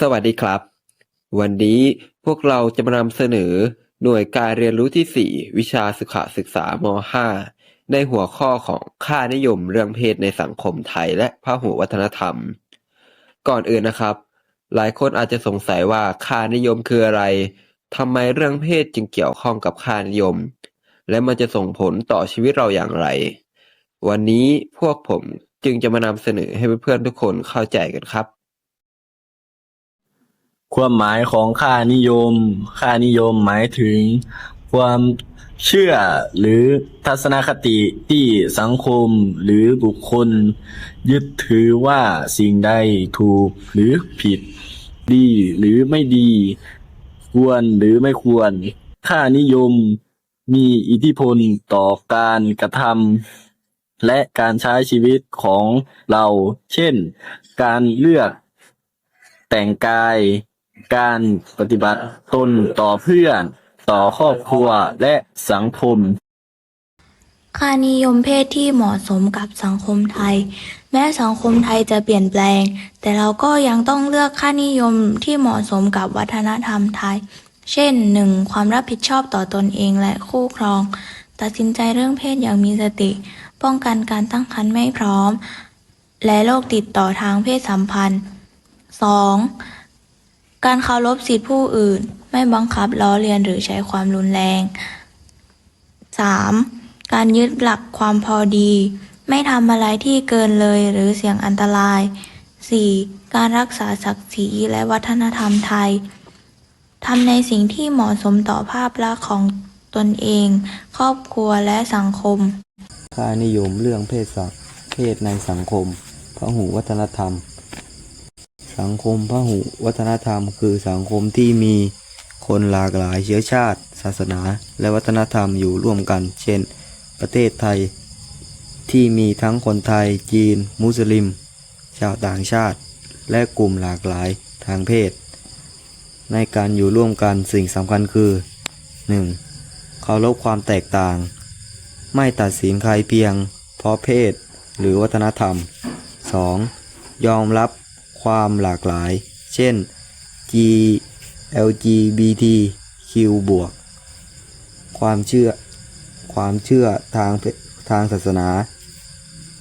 สวัสดีครับ วันนี้พวกเราจะมานำเสนอหน่วยการเรียนรู้ที่ 4 วิชาสุขศึกษาม5ในหัวข้อของค่านิยมเรื่องเพศในสังคมไทยและพหุวัฒนธรรม ก่อนอื่นนะครับ หลายคนอาจจะสงสัยว่าค่านิยมคืออะไรทำไมเรื่องเพศจึงเกี่ยวข้องกับค่านิยม และมันจะส่งผลต่อชีวิตเราอย่างไร วันนี้พวกผมจึงจะมานำเสนอให้เพื่อนๆทุกคนเข้าใจกันครับ ความหมายของค่านิยม ค่านิยมหมายถึง ความเชื่อหรือทัศนคติที่สังคมหรือบุคคล ยึดถือว่าสิ่งใดถูกหรือผิด ดีหรือไม่ดี ควรหรือไม่ควร ค่านิยมมีอิทธิพลต่อการกระทำและการใช้ชีวิตของเรา เช่น การเลือกแต่งกาย การปฏิบัติตนต่อเพื่อน ต่อครอบครัวและสังคม ค่านิยมเพศที่เหมาะสมกับสังคมไทย แม้สังคมไทยจะเปลี่ยนแปลง แต่เราก็ยังต้องเลือกค่านิยมที่เหมาะสมกับวัฒนธรรมไทย เช่น 1. ความรับผิดชอบต่อตนเองและคู่ครอง ตัดสินใจเรื่องเพศอย่างมีสติ ป้องกันการตั้งครรภ์ไม่พร้อม และโรคติดต่อทางเพศสัมพันธ์ 2. การเคารพสิทธิผู้อื่น ไม่บังคับล้อเลียนหรือใช้ความรุนแรง 3. การยึดหลักความพอดี ไม่ทำอะไรที่เกินเลยหรือเสี่ยงอันตราย 4. การรักษาศักดิ์ศรีและวัฒนธรรมไทยทำในสิ่งที่เหมาะสมต่อภาพลักษณ์ของตนเอง ครอบครัวและสังคม ค่านิยมเรื่องเพศสักเพศในสังคมพหุวัฒนธรรม สังคมพหุวัฒนธรรม คือสังคมที่มีคนหลากหลายเชื้อชาติ ศาสนา และวัฒนธรรมอยู่ร่วมกัน เช่น ประเทศไทย ที่มีทั้งคนไทย จีน มุสลิม ชาวต่างชาติ และกลุ่มหลากหลายทางเพศ ในการอยู่ร่วมกันสิ่งสำคัญคือ 1. เคารพความแตกต่าง ไม่ตัดสินใครเพียง เพราะเพศหรือวัฒนธรรม 2. ยอมรับ ความหลากหลาย เช่น G LGBTQ บวก ความเชื่อ ความเชื่อทางทางศาสนา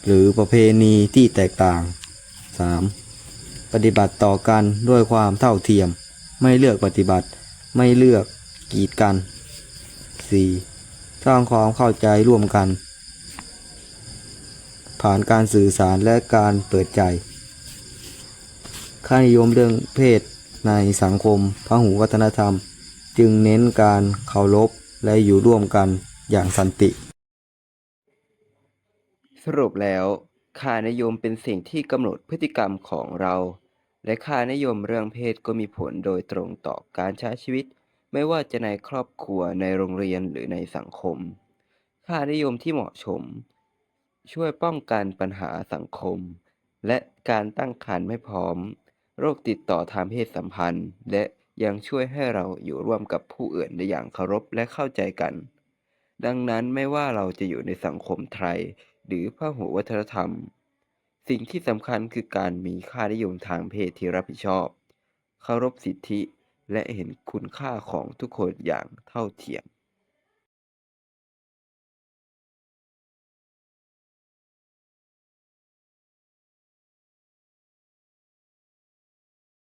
หรือประเพณีที่แตกต่าง 3. ปฏิบัติต่อกันด้วยความเท่าเทียม ไม่เลือกปฏิบัติ ไม่เลือกกีดกัน 4. สร้างความเข้าใจร่วมกัน ผ่านการสื่อสารและการเปิดใจ ค่านิยมเรื่องเพศในสังคมพหุวัฒนธรรม จึงเน้นการเคารพและอยู่ร่วมกันอย่างสันติ สรุปแล้วค่านิยมเป็นสิ่งที่กำหนดพฤติกรรมของเรา และค่านิยมเรื่องเพศก็มีผลโดยตรงต่อการใช้ชีวิต ไม่ว่าจะในครอบครัวในโรงเรียนหรือในสังคม ค่านิยมที่เหมาะสมช่วยป้องกันปัญหาสังคม และการตั้งครรภ์ไม่พร้อม โรคติดต่อทางเพศสัมพันธ์ และยังช่วยให้เราอยู่ร่วมกับผู้อื่นได้อย่างเคารพและเข้าใจกัน ดังนั้นไม่ว่าเราจะอยู่ในสังคมไทย หรือพหุวัฒนธรรม สิ่งที่สำคัญคือการมีค่านิยมทางเพศที่รับผิดชอบ เคารพสิทธิ และเห็นคุณค่าของทุกคนอย่างเท่าเทียม